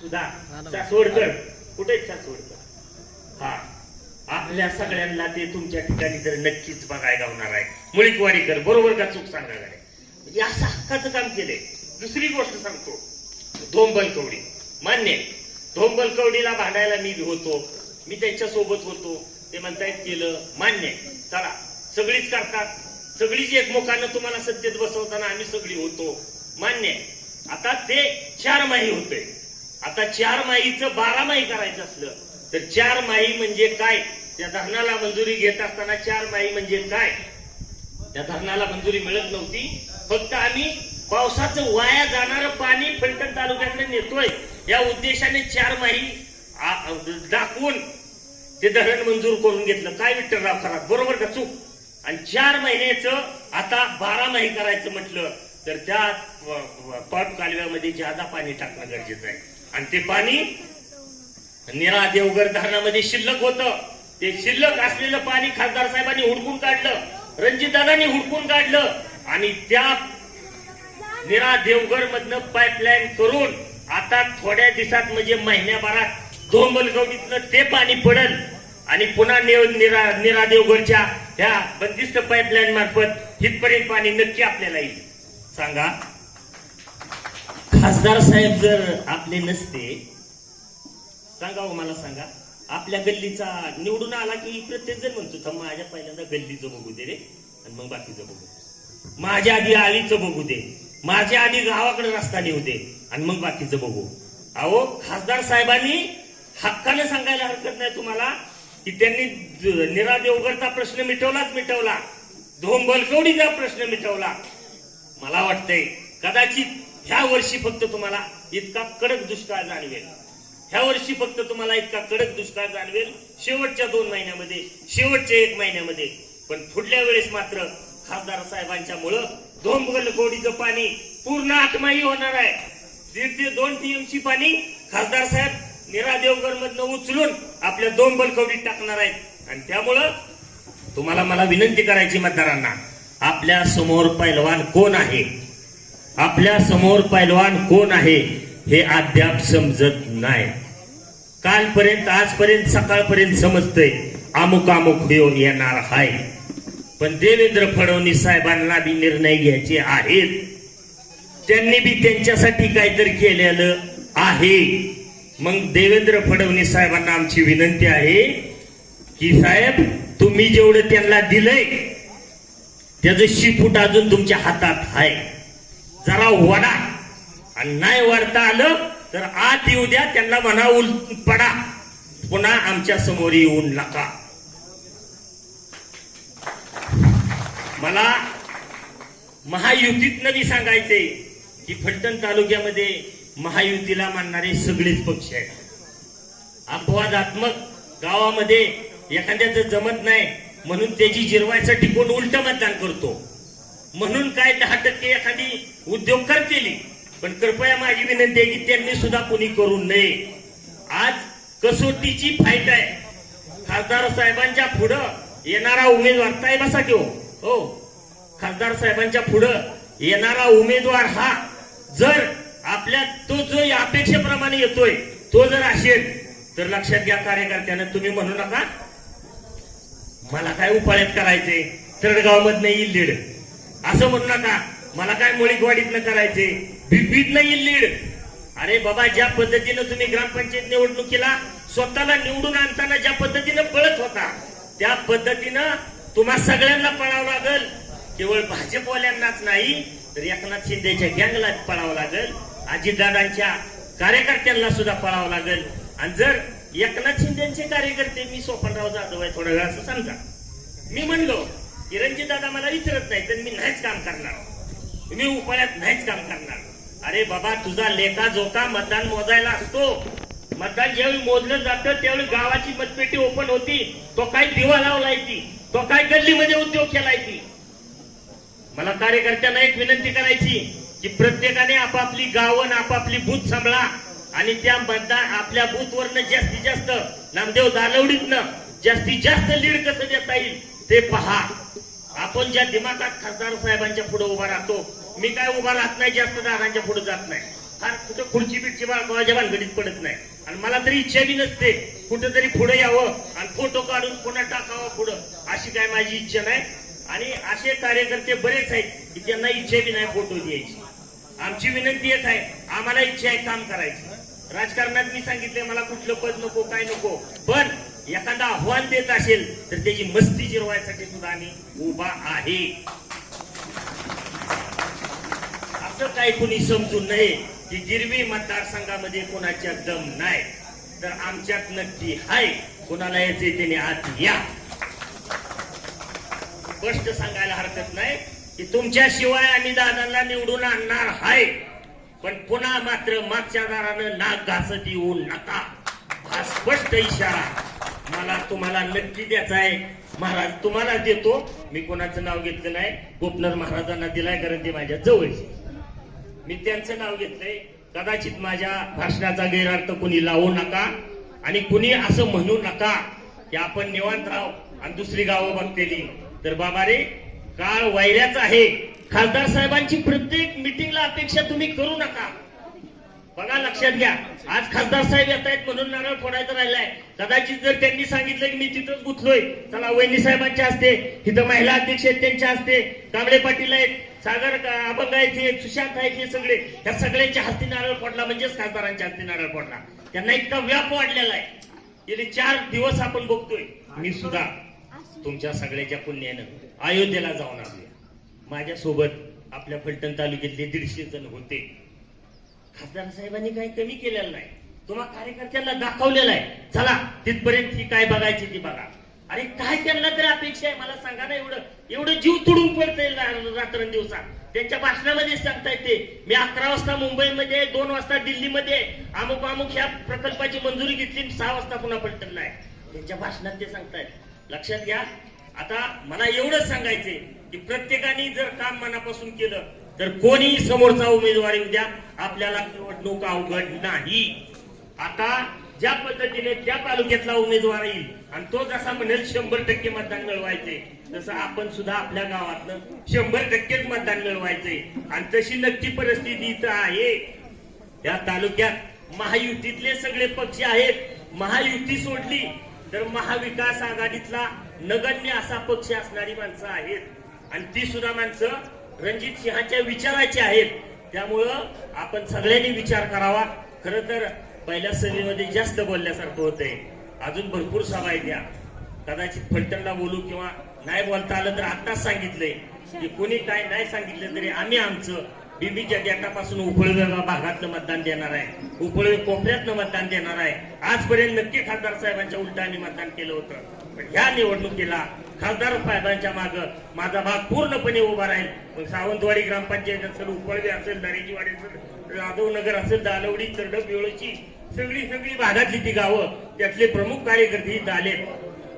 सुधा आहेत सासवडकर? हा. आपल्या सगळ्यांना ते तुमच्या ठिकाणी तर नक्कीच बघायला होणार आहे. मुळीकवाडीकर बरोबर का चूक सांगायला आहे? म्हणजे असं हक्काचं काम केलंय. दुसरी गोष्ट सांगतो. धोंबल कवडी मान्य. धोंबल कवडीला भांडायला मी होतो. मी त्यांच्यासोबत होतो. ते म्हणतायत केलं. मान्य. चला. सगळीच करतात. सगळीच एकमुखानं तुम्हाला सत्तेत बसवताना आम्ही सगळी होतो. मान्य. आता ते चार माही होते आता चार माहीचं बारा माही करायचं असलं तर चार माही म्हणजे काय? त्या धरणाला मंजुरी घेत असताना चार माही म्हणजे काय? त्या धरणाला मंजुरी मिळत नव्हती. फक्त आम्ही पावसाचं वाया जाणारं पाणी फलटण तालुक्याकडे नेतोय. या उद्देशाने चार माही दाखवून ते धरण मंजूर करून घेतलं. काय विठ्ठलराव खराब बरोबर का चूक? आणि चार महिन्याचं आता बारा माही करायचं म्हटलं तर त्या पाट कालव्यामध्ये जादा पाणी टाकणं गरजेचं आहे. आणि ते पाणी निरा देवघर धरणामध्ये शिल्लक होतं. ते शिल्लक असलेलं पाणी खासदार साहेबांनी हुडकून काढलं. रणजितदादांनी हुडकून काढलं. आणि त्या निरा देवघर मधनं पाईपलाईन करून आता थोड्या दिवसात म्हणजे महिन्याभरात धोंबलगवडीतनं ते पाणी पडल. आणि पुन्हा निरा निरा देवघरच्या ह्या बंदिस्त पाईपलाईन मार्फत हितपर्यंत पाणी नक्की आपल्याला येईल. सांगा. खासदार साहेब जर आपले नसते सांगा हो मला सांगा. आपल्या गल्लीचा निवडून आला की प्रत्येक जण म्हणतो थांब माझ्या पहिल्यांदा गल्लीचं बघू दे रे आणि मग बाकीचं बघू. माझ्या आधी आळीचं बघू दे माझ्या आधी गावाकडे रस्ता नेऊ दे आणि मग बाकीचं बघू. अहो खासदार साहेबांनी हक्काने सांगायला हरकत नाही तुम्हाला की त्यांनी निरा देवगडचा प्रश्न मिटवलाच मिटवला. धोंबलकवडीचा प्रश्न मिटवला. मला वाटतंय कदाचित ह्या वर्षी फक्त तुम्हाला इतका कडक दुष्काळ जाणवेल. ह्या वर्षी फक्त तुम्हाला इतका कडक दुष्काळ जाणवेल. शेवटच्या दोन महिन्यामध्ये शेवटच्या एक महिन्यामध्ये. पण पुढल्या वेळेस मात्र खासदार साहेबांच्या मुळे धोंबगल गोडीचं पाणी पूर्ण आत्माही होणार आहे. दीड ते दोन टीएमसी पाणी खासदार साहेब निरा देवगड मधनं उचलून आपल्या दोन बलकवडीत टाकणार आहेत. आणि त्यामुळं तुम्हाला मला विनंती करायची मतदारांना. आपल्यासमोर पैलवान कोण आहे? आपल्यासमोर पैलवान कोण आहे हे अद्याप समजत नाही. कालपर्यंत आजपर्यंत सकाळपर्यंत समजतंय अमुक अमुक येऊन येणार आहे पण देवेंद्र फडणवीस साहेबांना बी निर्णय घ्यायचे आहेत. त्यांनी बी त्यांच्यासाठी काहीतरी केलेलं आहे. मग देवेंद्र फडणवीस साहेबांना आमची विनंती आहे की साहेब तुम्ही जेवढं त्यांना दिलंय त्याचं शिपूट अजून तुमच्या हातात आहे जरा वडा. आणि नाही वाढता आलं तर आत येऊ द्या त्यांना म्हणा उल पडा. पुन्हा आमच्यासमोर येऊन नका. मला महायुतीतनं बी सांगायचंय. की फलटण तालुक्यामध्ये महायुतीला मानणारे सगळेच पक्ष आहेत. अपवादात्मक गावामध्ये एखाद्याचं जमत नाही म्हणून त्याची जिरवायसाठी कोण उलट मतदान करतो. म्हणून काय दहा टक्के एखादी उद्योग केली. पण कृपया माझी विनंती आहे की त्यांनी सुद्धा कोणी करू नये. आज कसोटीची फाईट आहे. खासदार साहेबांच्या पुढं येणारा उमेदवार ताई बसा हो. हो. खासदार साहेबांच्या पुढं येणारा उमेदवार हा जर आपल्या तो जो या अपेक्षेप्रमाणे येतोय तो जर असेल तर लक्षात घ्या कार्यकर्त्यानं तुम्ही म्हणू नका. मला काय उपाळ्यात करायचे तरडगाव मधनं येईल लीड असं म्हणू नका. मला काय मुळीकवाडीतनं करायचे? बीपीतनं येईल लीड. अरे बाबा ज्या पद्धतीनं तुम्ही ग्रामपंचायत निवडणुकीला स्वतःला निवडून आणताना ज्या पद्धतीनं पळत होता त्या पद्धतीनं तुम्हा सगळ्यांना पळावं लागल. केवळ भाजपवाल्यांनाच नाही तर एकनाथ शिंदेच्या गँगला पळावं लागल. अजितदादांच्या कार्यकर्त्यांना सुद्धा पळावं लागल. आणि जर एकनाथ शिंदेचे कार्यकर्ते मी सोपनराव जाधव आहे थोडा वेळ असं समजा मी म्हणलो की रणजितदादा मला विचारत नाही तर मी नाहीच काम करणार. मी उपाळ्यात नाहीच काम करणार. अरे बाबा तुझा लेखा जोखा मतदान मोजायला असतो. मतदान ज्यावेळी मोजलं जातं त्यावेळी गावाची मतपेटी ओपन होती. तो काय दिवा लावलाय ती? तो काय गल्लीमध्ये उद्योग केलाय ती? मला कार्यकर्त्यांना एक विनंती करायची की प्रत्येकाने आपापली गावन आपापली बूथ सांभाळा. आणि त्या मतदान आपल्या बूथवरनं जास्तीत जास्त नामदेव दालवडीतनं जास्तीत जास्त लीड कसं देता येईल ते पहा. आपण ज्या दिमागात खासदार साहेबांच्या पुढे उभा राहतो मी काय उभा राहत नाही जास्त दारांच्या पुढे जात नाही. फार कुठं खुर्ची बिडची बाळगावाच्या भानगडीत पडत नाही. आणि मला तरी इच्छा बी नसते कुठेतरी पुढे यावं आणि फोटो काढून पुन्हा टाकावं पुढं. अशी काय माझी इच्छा नाही. आणि असे कार्यकर्ते बरेच आहेत की त्यांना इच्छा बी नाही फोटो द्यायची. आमची विनंती येत आहे आम्हाला इच्छा आहे काम करायची. राजकारणात मी सांगितले मला कुठलं पद नको काय नको. पण एखादा आव्हान देत असेल तर त्याची मस्ती जिरवायसाठी सुद्धा आम्ही उभा आहे. असं काही कुणी समजू नये की गिरवी मतदारसंघामध्ये कोणाच्या दम नाही. तर आमच्यात नक्की हाय. कोणाला याचे त्याने आत या. स्पष्ट सांगायला हरकत नाही की तुमच्याशिवाय आम्ही दादांना निवडून आणणार हाय. पण पुन्हा मात्र मागच्या दारानं नाक घासत येऊ नका. हा स्पष्ट इशारा मला तुम्हाला नक्की द्यायचा आहे. महाराज तुम्हाला देतो. मी कोणाचं नाव घेतलं नाही. गोपनर महाराजांना दिलाय कारण ते माझ्या जवळचे. मी त्यांचं नाव घेतलंय. कदाचित माझ्या भाषणाचा गैरअर्थ कुणी लावू नका आणि कुणी असं म्हणू नका की आपण निवांत राहू आणि दुसरी गावं बघतेली. तर बाबा रे काळ वैऱ्याच आहे. खासदार साहेबांची प्रत्येक मिटिंगला अपेक्षा तुम्ही करू नका. बघा लक्षात घ्या. आज खासदार साहेब येत आहेत म्हणून नारळ फोडायचं राहिलाय. कदाचित जर त्यांनी सांगितलं की मी तिथंच गुंतलोय चला वैनी साहेबांच्या असते तिथं महिला अध्यक्ष आहेत त्यांच्या असते कांबळे पाटील आहेत सागर का- अभंग आहेत सुशांत आहेत सगळे त्या सगळ्यांच्या हस्ती नारळ फोडला म्हणजेच खासदारांच्या हस्ती नारळ फोडला. त्यांना इतका व्याप वाढलेला आहे. गेले चार दिवस आपण बघतोय मी सुद्धा तुमच्या सगळ्याच्या पुण्यानं अयोध्येला जाऊन आलोय. माझ्यासोबत आपल्या फलटण तालुक्यातले दीडशे जण होते. खासदार साहेबांनी काही कमी केलेलं नाही. तुम्हा कार्यकर्त्यांना दाखवलेलं आहे. चला तिथपर्यंत ही काय बघायची ती बघा. आणि काय त्यांना तर अपेक्षा आहे? मला सांगा ना एवढं. एवढं जीव तुडून पडतंय रात्रंदिवसा त्यांच्या भाषणामध्ये सांगता येते. मी अकरा वाजता मुंबईमध्ये आहे, दोन वाजता दिल्लीमध्ये अमुक अमुक ह्या प्रकल्पाची मंजुरी घेतली सहा वाजता पुन्हा पलटणला आहे. त्यांच्या भाषणात ते सांगतायत. लक्षात घ्या. आता मला एवढंच सांगायचंय की प्रत्येकाने जर काम मनापासून केलं तर कोणीही समोरचा उमेदवारी द्या. आपल्याला निवडणूक अवघड नाही. आता ज्या पद्धतीने त्या तालुक्यातला उमेदवार येईल आणि तो जसा म्हणेल शंभर टक्के मतदान मिळवायचे. तसं आपण सुद्धा आपल्या गावातनं शंभर टक्केच मतदान मिळवायचे. आणि तशी नक्की परिस्थिती इथं आहे. या तालुक्यात महायुतीतले सगळे पक्ष आहेत. महायुती सोडली तर महाविकास आघाडीतला नगण्य असा पक्ष असणारी माणसं आहेत. आणि ती सुद्धा माणसं रणजित सिंहाच्या विचाराची आहेत. त्यामुळं आपण सगळ्यांनी विचार करावा. खर तर पहिल्या सभेमध्ये जास्त बोलल्यासारखं होतंय. अजून भरपूर सभा आहेत कदाचित फलटणला बोलू किंवा नाही बोलता आलं तर आत्ताच सांगितलंय की कोणी काय नाही सांगितलं तरी आम्ही आमचं बीबीच्या डेटापासून उपळवे भागातलं मतदान देणार आहे. उपळवे कोपऱ्यातलं मतदान देणार आहे. आजपर्यंत नक्की खासदार साहेबांच्या उलट आम्ही मतदान केलं होतं. पण ह्या निवडणुकीला खासदार साहेबांच्या माग माझा भाग पूर्णपणे उभा राहील. सावंतवाडी ग्रामपंचायत असेल उपळवे असेल दरेजीवाडी असेल जाधव नगर असेल दालवडी तरडप वेळची सगळी सगळी भागातली ती गावं. त्यातले प्रमुख कार्यकर्ते इथं आलेत.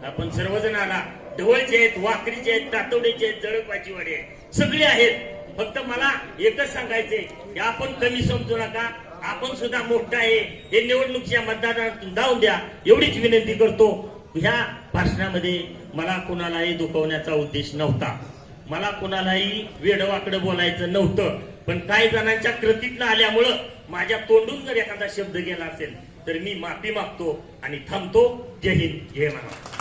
आपण सर्वजण आला ढवळचे आहेत वाकरीचे आहेत तातोडेचे आहेत जळपाची वाडी आहेत. सगळे आहेत. फक्त मला एकच सांगायचंय की आपण कमी समजू नका. आपण सुद्धा मोठा आहे. हे निवडणुकीच्या मतदानातून जाऊन द्या. एवढीच विनंती करतो. ह्या भाषणामध्ये मला कुणालाही दुखवण्याचा उद्देश नव्हता. मला कुणालाही वेडवाकडं बोलायचं नव्हतं. पण काही जणांच्या कृतीतनं आल्यामुळं माझ्या तोंडून जर एखादा शब्द गेला असेल तर मी माफी मागतो आणि थांबतो. जय हिंद जय महाराष्ट्र.